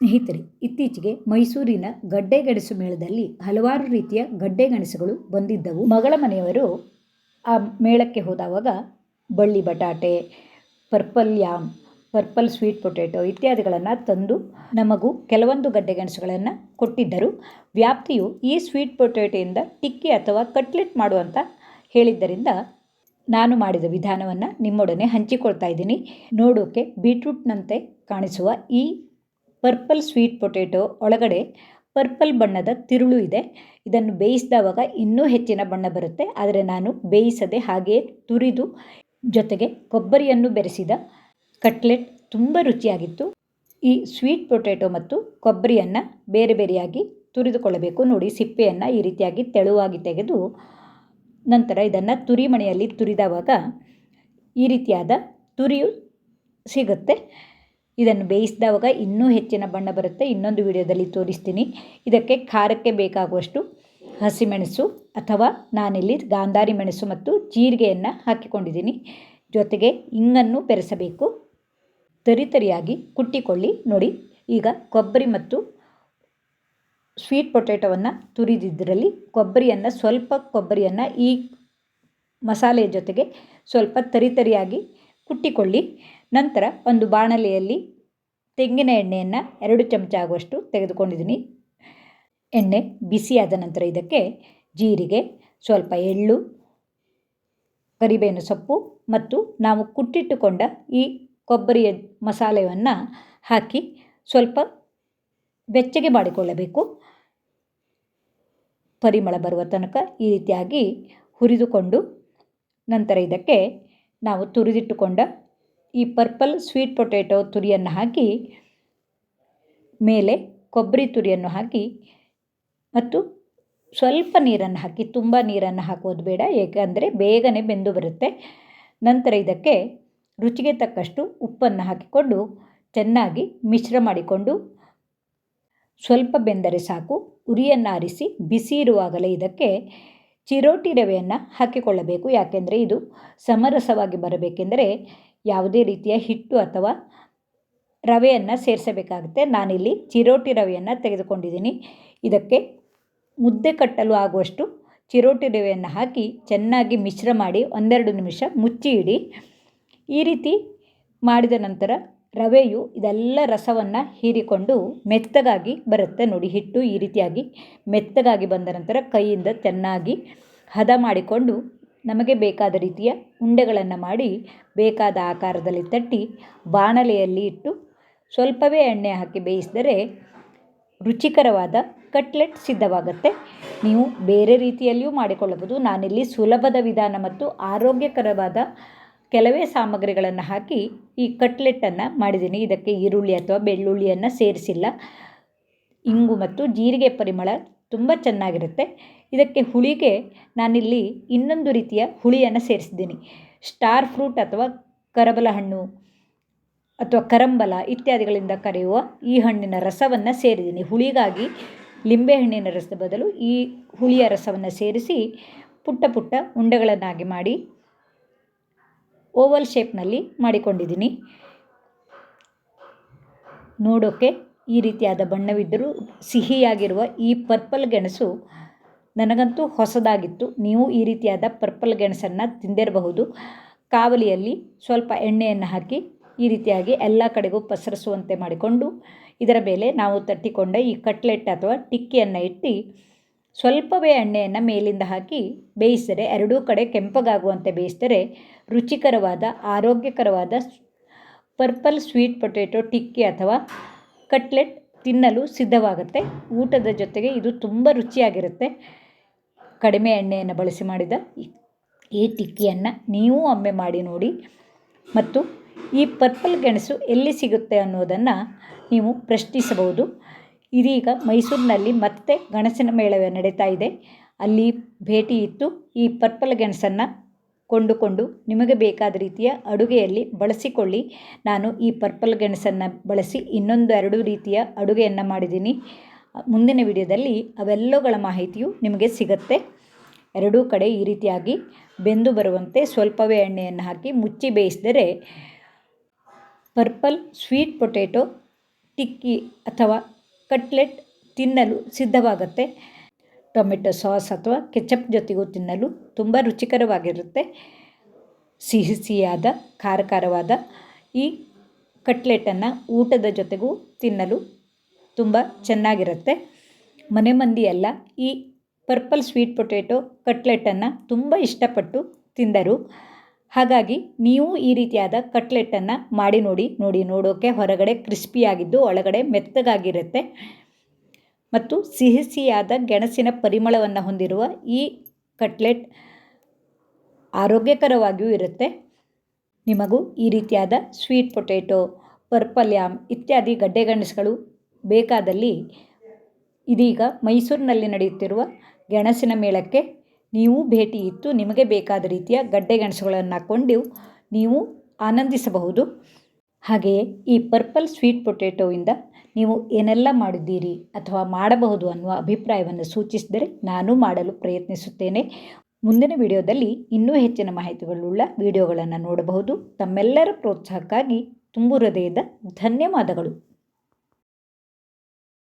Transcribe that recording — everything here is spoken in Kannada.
ಸ್ನೇಹಿತರೆ, ಇತ್ತೀಚೆಗೆ ಮೈಸೂರಿನ ಗಡ್ಡೆ ಗಣಸು ಮೇಳದಲ್ಲಿ ಹಲವಾರು ರೀತಿಯ ಗಡ್ಡೆ ಗಣಸುಗಳು ಬಂದಿದ್ದವು. ಮಗಳ ಮನೆಯವರು ಆ ಮೇಳಕ್ಕೆ ಹೋದಾವಾಗ ಬಳ್ಳಿ ಬಟಾಟೆ, purple yam, purple sweet potato ಇತ್ಯಾದಿಗಳನ್ನು ತಂದು ನಮಗೂ ಕೆಲವೊಂದು ಗಡ್ಡೆ ಗಣಸುಗಳನ್ನು ಕೊಟ್ಟಿದ್ದರು. ವ್ಯಾಪ್ತಿಯು ಈ ಸ್ವೀಟ್ ಪೊಟೇಟೊಯಿಂದ ಟಿಕ್ಕಿ ಅಥವಾ ಕಟ್ಲೆಟ್ ಮಾಡುವಂತ ಹೇಳಿದ್ದರಿಂದ ನಾನು ಮಾಡಿದ ವಿಧಾನವನ್ನು ನಿಮ್ಮೊಡನೆ ಹಂಚಿಕೊಳ್ತಾ ಇದ್ದೀನಿ. ನೋಡೋಕ್ಕೆ ಬೀಟ್ರೂಟ್ನಂತೆ ಕಾಣಿಸುವ ಈ ಪರ್ಪಲ್ ಸ್ವೀಟ್ ಪೊಟೇಟೊ ಒಳಗಡೆ ಪರ್ಪಲ್ ಬಣ್ಣದ ತಿರುಳು ಇದೆ. ಇದನ್ನು ಬೇಯಿಸಿದವಾಗ ಇನ್ನೂ ಹೆಚ್ಚಿನ ಬಣ್ಣ ಬರುತ್ತೆ. ಆದರೆ ನಾನು ಬೇಯಿಸದೆ ಹಾಗೆಯೇ ತುರಿದು ಜೊತೆಗೆ ಕೊಬ್ಬರಿಯನ್ನು ಬೆರೆಸಿದ ಕಟ್ಲೆಟ್ ತುಂಬ ರುಚಿಯಾಗಿತ್ತು. ಈ ಸ್ವೀಟ್ ಪೊಟ್ಯಾಟೊ ಮತ್ತು ಕೊಬ್ಬರಿಯನ್ನು ಬೇರೆ ಬೇರೆಯಾಗಿ ತುರಿದುಕೊಳ್ಳಬೇಕು. ನೋಡಿ, ಸಿಪ್ಪೆಯನ್ನು ಈ ರೀತಿಯಾಗಿ ತೆಳುವಾಗಿ ತೆಗೆದು ನಂತರ ಇದನ್ನು ತುರಿಮಣೆಯಲ್ಲಿ ತುರಿದವಾಗ ಈ ರೀತಿಯಾದ ತುರಿಯು ಸಿಗುತ್ತೆ. ಇದನ್ನು ಬೇಯಿಸಿದವಾಗ ಇನ್ನೂ ಹೆಚ್ಚಿನ ಬಣ್ಣ ಬರುತ್ತೆ. ಇನ್ನೊಂದು ವಿಡಿಯೋದಲ್ಲಿ ತೋರಿಸ್ತೀನಿ. ಇದಕ್ಕೆ ಖಾರಕ್ಕೆ ಬೇಕಾಗುವಷ್ಟು ಹಸಿಮೆಣಸು ಅಥವಾ ನಾನಿಲ್ಲಿ ಗಾಂಧಾರಿ ಮೆಣಸು ಮತ್ತು ಜೀರಿಗೆಯನ್ನು ಹಾಕಿಕೊಂಡಿದ್ದೀನಿ. ಜೊತೆಗೆ ಇಂಗನ್ನು ಬೆರೆಸಬೇಕು. ತರಿತರಿಯಾಗಿ ಕುಟ್ಟಿಕೊಳ್ಳಿ. ನೋಡಿ, ಈಗ ಕೊಬ್ಬರಿ ಮತ್ತು ಸ್ವೀಟ್ ಪೊಟ್ಯಾಟೋವನ್ನು ತುರಿದಿದ್ದರಲ್ಲಿ ಕೊಬ್ಬರಿಯನ್ನು, ಸ್ವಲ್ಪ ಕೊಬ್ಬರಿಯನ್ನು ಈ ಮಸಾಲೆಯ ಜೊತೆಗೆ ಸ್ವಲ್ಪ ತರಿತರಿಯಾಗಿ ಕುಟ್ಟಿಕೊಳ್ಳಿ. ನಂತರ ಒಂದು ಬಾಣಲೆಯಲ್ಲಿ ತೆಂಗಿನ ಎಣ್ಣೆಯನ್ನು ಎರಡು ಚಮಚ ಆಗುವಷ್ಟು ತೆಗೆದುಕೊಂಡಿದ್ದೀನಿ. ಎಣ್ಣೆ ಬಿಸಿಯಾದ ನಂತರ ಇದಕ್ಕೆ ಜೀರಿಗೆ, ಸ್ವಲ್ಪ ಎಳ್ಳು, ಕರಿಬೇವಿನ ಸೊಪ್ಪು ಮತ್ತು ನಾವು ಕುಟ್ಟಿಟ್ಟುಕೊಂಡ ಈ ಕೊಬ್ಬರಿಯ ಮಸಾಲೆಯನ್ನು ಹಾಕಿ ಸ್ವಲ್ಪ ಬೆಚ್ಚಗೆ ಮಾಡಿಕೊಳ್ಳಬೇಕು. ಪರಿಮಳ ಬರುವ ತನಕ ಈ ರೀತಿಯಾಗಿ ಹುರಿದುಕೊಂಡು ನಂತರ ಇದಕ್ಕೆ ನಾವು ತುರಿದಿಟ್ಟುಕೊಂಡ ಈ ಪರ್ಪಲ್ ಸ್ವೀಟ್ ಪೊಟ್ಯಾಟೊ ತುರಿಯನ್ನು ಹಾಕಿ, ಮೇಲೆ ಕೊಬ್ಬರಿ ತುರಿಯನ್ನು ಹಾಕಿ ಮತ್ತು ಸ್ವಲ್ಪ ನೀರನ್ನು ಹಾಕಿ, ತುಂಬ ನೀರನ್ನು ಹಾಕೋದು ಬೇಡ, ಏಕೆಂದರೆ ಬೇಗನೆ ಬೆಂದು ಬರುತ್ತೆ. ನಂತರ ಇದಕ್ಕೆ ರುಚಿಗೆ ತಕ್ಕಷ್ಟು ಉಪ್ಪನ್ನು ಹಾಕಿಕೊಂಡು ಚೆನ್ನಾಗಿ ಮಿಶ್ರ ಮಾಡಿಕೊಂಡು ಸ್ವಲ್ಪ ಬೆಂದರೆ ಸಾಕು, ಉರಿಯನ್ನು ಆರಿಸಿ ಬಿಸಿ ಇರುವಾಗಲೇ ಇದಕ್ಕೆ ಚಿರೋಟಿ ರವೆಯನ್ನು ಹಾಕಿಕೊಳ್ಳಬೇಕು. ಯಾಕೆಂದರೆ ಇದು ಸಮರಸವಾಗಿ ಬರಬೇಕೆಂದರೆ ಯಾವುದೇ ರೀತಿಯ ಹಿಟ್ಟು ಅಥವಾ ರವೆಯನ್ನು ಸೇರಿಸಬೇಕಾಗುತ್ತೆ. ನಾನಿಲ್ಲಿ ಚಿರೋಟಿ ರವೆಯನ್ನು ತೆಗೆದುಕೊಂಡಿದ್ದೀನಿ. ಇದಕ್ಕೆ ಮುದ್ದೆ ಕಟ್ಟಲು ಆಗುವಷ್ಟು ಚಿರೋಟಿ ರವೆಯನ್ನು ಹಾಕಿ ಚೆನ್ನಾಗಿ ಮಿಶ್ರ ಮಾಡಿ ಒಂದೆರಡು ನಿಮಿಷ ಮುಚ್ಚಿ ಇಡಿ ಈ ರೀತಿ ಮಾಡಿದ ನಂತರ ರವೆಯು ಇದೆಲ್ಲ ರಸವನ್ನು ಹೀರಿಕೊಂಡು ಮೆತ್ತಗಾಗಿ ಬರುತ್ತೆ ನೋಡಿ. ಹಿಟ್ಟು ಈ ರೀತಿಯಾಗಿ ಮೆತ್ತಗಾಗಿ ಬಂದ ನಂತರ ಕೈಯಿಂದ ಚೆನ್ನಾಗಿ ಹದ ಮಾಡಿಕೊಂಡು ನಮಗೆ ಬೇಕಾದ ರೀತಿಯ ಉಂಡೆಗಳನ್ನು ಮಾಡಿ ಬೇಕಾದ ಆಕಾರದಲ್ಲಿ ತಟ್ಟಿ ಬಾಣಲೆಯಲ್ಲಿ ಇಟ್ಟು ಸ್ವಲ್ಪವೇ ಎಣ್ಣೆ ಹಾಕಿ ಬೇಯಿಸಿದರೆ ರುಚಿಕರವಾದ ಕಟ್ಲೆಟ್ ಸಿದ್ಧವಾಗುತ್ತೆ. ನೀವು ಬೇರೆ ರೀತಿಯಲ್ಲಿಯೂ ಮಾಡಿಕೊಳ್ಳಬಹುದು. ನಾನಿಲ್ಲಿ ಸುಲಭದ ವಿಧಾನ ಮತ್ತು ಆರೋಗ್ಯಕರವಾದ ಕೆಲವೇ ಸಾಮಗ್ರಿಗಳನ್ನು ಹಾಕಿ ಈ ಕಟ್ಲೆಟನ್ನು ಮಾಡಿದ್ದೀನಿ. ಇದಕ್ಕೆ ಈರುಳ್ಳಿ ಅಥವಾ ಬೆಳ್ಳುಳ್ಳಿಯನ್ನು ಸೇರಿಸಿಲ್ಲ. ಇಂಗು ಮತ್ತು ಜೀರಿಗೆ ಪರಿಮಳ ತುಂಬ ಚೆನ್ನಾಗಿರುತ್ತೆ. ಇದಕ್ಕೆ ಹುಳಿಗೆ ನಾನಿಲ್ಲಿ ಇನ್ನೊಂದು ರೀತಿಯ ಹುಳಿಯನ್ನು ಸೇರಿಸಿದ್ದೀನಿ. ಸ್ಟಾರ್ ಫ್ರೂಟ್ ಅಥವಾ ಕರಬಲ ಹಣ್ಣು ಅಥವಾ ಕರಂಬಲ ಇತ್ಯಾದಿಗಳಿಂದ ಕರೆಯುವ ಈ ಹಣ್ಣಿನ ರಸವನ್ನು ಸೇರಿದ್ದೀನಿ. ಹುಳಿಗಾಗಿ ಲಿಂಬೆಹಣ್ಣಿನ ರಸದ ಬದಲು ಈ ಹುಳಿಯ ರಸವನ್ನು ಸೇರಿಸಿ ಪುಟ್ಟ ಪುಟ್ಟ ಉಂಡೆಗಳನ್ನಾಗಿ ಮಾಡಿ ಓವಲ್ ಶೇಪ್ನಲ್ಲಿ ಮಾಡಿಕೊಂಡಿದ್ದೀನಿ. ನೋಡೋಕ್ಕೆ ಈ ರೀತಿಯಾದ ಬಣ್ಣವಿದ್ದರೂ ಸಿಹಿಯಾಗಿರುವ ಈ ಪರ್ಪಲ್ ಗೆಣಸು ನನಗಂತೂ ಹೊಸದಾಗಿತ್ತು. ನೀವು ಈ ರೀತಿಯಾದ ಪರ್ಪಲ್ ಗೆಣಸನ್ನು ತಿಂದಿರಬಹುದು. ಕಾವಲಿಯಲ್ಲಿ ಸ್ವಲ್ಪ ಎಣ್ಣೆಯನ್ನು ಹಾಕಿ ಈ ರೀತಿಯಾಗಿ ಎಲ್ಲ ಕಡೆಗೂ ಪಸರಿಸುವಂತೆ ಮಾಡಿಕೊಂಡು, ಇದರ ಮೇಲೆ ನಾವು ತಟ್ಟಿಕೊಂಡ ಈ ಕಟ್ಲೆಟ್ ಅಥವಾ ಟಿಕ್ಕಿಯನ್ನು ಇಟ್ಟು ಸ್ವಲ್ಪವೇ ಎಣ್ಣೆಯನ್ನು ಮೇಲಿಂದ ಹಾಕಿ ಬೇಯಿಸಿದರೆ, ಎರಡೂ ಕಡೆ ಕೆಂಪಗಾಗುವಂತೆ ಬೇಯಿಸಿದರೆ ರುಚಿಕರವಾದ, ಆರೋಗ್ಯಕರವಾದ ಪರ್ಪಲ್ ಸ್ವೀಟ್ ಪೊಟೇಟೊ ಟಿಕ್ಕಿ ಅಥವಾ ಕಟ್ಲೆಟ್ ತಿನ್ನಲು ಸಿದ್ಧವಾಗುತ್ತೆ. ಊಟದ ಜೊತೆಗೆ ಇದು ತುಂಬ ರುಚಿಯಾಗಿರುತ್ತೆ. ಕಡಿಮೆ ಎಣ್ಣೆಯನ್ನು ಬಳಸಿ ಮಾಡಿದ ಈ ಟಿಕ್ಕಿಯನ್ನು ನೀವು ಒಮ್ಮೆ ಮಾಡಿ ನೋಡಿ. ಮತ್ತು ಈ ಪರ್ಪಲ್ ಗೆಣಸು ಎಲ್ಲಿ ಸಿಗುತ್ತೆ ಅನ್ನೋದನ್ನು ನೀವು ಪ್ರಶ್ನಿಸಬಹುದು. ಇದೀಗ ಮೈಸೂರಿನಲ್ಲಿ ಮತ್ತೆ ಗಣಸಿನ ಮೇಳವೇ ನಡೀತಾ ಇದೆ. ಅಲ್ಲಿ ಭೇಟಿ ಇತ್ತು ಈ ಪರ್ಪಲ್ ಗೆಣಸನ್ನು ಕೊಂಡುಕೊಂಡು ನಿಮಗೆ ಬೇಕಾದ ರೀತಿಯ ಅಡುಗೆಯಲ್ಲಿ ಬಳಸಿಕೊಳ್ಳಿ. ನಾನು ಈ ಪರ್ಪಲ್ ಗೆಣಸನ್ನು ಬಳಸಿ ಇನ್ನೊಂದು ಎರಡು ರೀತಿಯ ಅಡುಗೆಯನ್ನು ಮಾಡಿದ್ದೀನಿ. ಮುಂದಿನ ವಿಡಿಯೋದಲ್ಲಿ ಅವೆಲ್ಲವುಗಳ ಮಾಹಿತಿಯು ನಿಮಗೆ ಸಿಗುತ್ತೆ. ಎರಡೂ ಕಡೆ ಈ ರೀತಿಯಾಗಿ ಬೆಂದು ಬರುವಂತೆ ಸ್ವಲ್ಪವೇ ಎಣ್ಣೆಯನ್ನು ಹಾಕಿ ಮುಚ್ಚಿ ಬೇಯಿಸಿದರೆ ಪರ್ಪಲ್, ಸ್ವೀಟ್ ಪೊಟ್ಯಾಟೊ ಟಿಕ್ಕಿ ಅಥವಾ ಕಟ್ಲೆಟ್ ತಿನ್ನಲು ಸಿದ್ಧವಾಗುತ್ತೆ. ಟೊಮೆಟೊ ಸಾಸ್ ಅಥವಾ ಕೆಚಪ್ ಜೊತೆಗೂ ತಿನ್ನಲು ತುಂಬ ರುಚಿಕರವಾಗಿರುತ್ತೆ. ಸಿಹಿ ಸಿಹಿಯಾದ ಖಾರ ಖಾರವಾದ ಈ ಕಟ್ಲೆಟನ್ನು ಊಟದ ಜೊತೆಗೂ ತಿನ್ನಲು ತುಂಬ ಚೆನ್ನಾಗಿರುತ್ತೆ. ಮನೆ ಮಂದಿ ಎಲ್ಲ ಈ ಪರ್ಪಲ್ ಸ್ವೀಟ್ ಪೊಟೇಟೊ ಕಟ್ಲೆಟನ್ನು ತುಂಬ ಇಷ್ಟಪಟ್ಟು ತಿಂದರು. ಹಾಗಾಗಿ ನೀವು ಈ ರೀತಿಯಾದ ಕಟ್ಲೆಟನ್ನು ಮಾಡಿ ನೋಡಿ ನೋಡಿ ನೋಡೋಕ್ಕೆ ಹೊರಗಡೆ ಕ್ರಿಸ್ಪಿಯಾಗಿದ್ದು ಒಳಗಡೆ ಮೆತ್ತಗಾಗಿರುತ್ತೆ. ಮತ್ತು ಸಿಹಿ ಸಿಹಿಯಾದ ಗೆಣಸಿನ ಪರಿಮಳವನ್ನು ಹೊಂದಿರುವ ಈ ಕಟ್ಲೆಟ್ ಆರೋಗ್ಯಕರವಾಗಿಯೂ ಇರುತ್ತೆ. ನಿಮಗೂ ಈ ರೀತಿಯಾದ ಸ್ವೀಟ್ ಪೊಟೇಟೊ, ಪರ್ಪಲ್ ಯಾಮ್ ಇತ್ಯಾದಿ ಗಡ್ಡೆ ಗೆಣಸುಗಳು ಬೇಕಾದಲ್ಲಿ ಇದೀಗ ಮೈಸೂರಿನಲ್ಲಿ ನಡೆಯುತ್ತಿರುವ ಗೆಣಸಿನ ಮೇಳಕ್ಕೆ ನೀವು ಭೇಟಿ ಇತ್ತು ನಿಮಗೆ ಬೇಕಾದ ರೀತಿಯ ಗಡ್ಡೆ ಗೆಣಸುಗಳನ್ನು ಹಾಕ್ಕೊಂಡು ನೀವು ಆನಂದಿಸಬಹುದು. ಹಾಗೆಯೇ ಈ ಪರ್ಪಲ್ ಸ್ವೀಟ್ ಪೊಟೇಟೊವಿಂದ ನೀವು ಏನೆಲ್ಲ ಮಾಡಿದ್ದೀರಿ ಅಥವಾ ಮಾಡಬಹುದು ಅನ್ನುವ ಅಭಿಪ್ರಾಯವನ್ನು ಸೂಚಿಸಿದರೆ ನಾನು ಮಾಡಲು ಪ್ರಯತ್ನಿಸುತ್ತೇನೆ. ಮುಂದಿನ ವಿಡಿಯೋದಲ್ಲಿ ಇನ್ನೂ ಹೆಚ್ಚಿನ ಮಾಹಿತಿಗಳುಳ್ಳ ವಿಡಿಯೋಗಳನ್ನು ನೋಡಬಹುದು. ತಮ್ಮೆಲ್ಲರ ಪ್ರೋತ್ಸಾಹಕ್ಕಾಗಿ ತುಂಬು ಹೃದಯದ ಧನ್ಯವಾದಗಳು.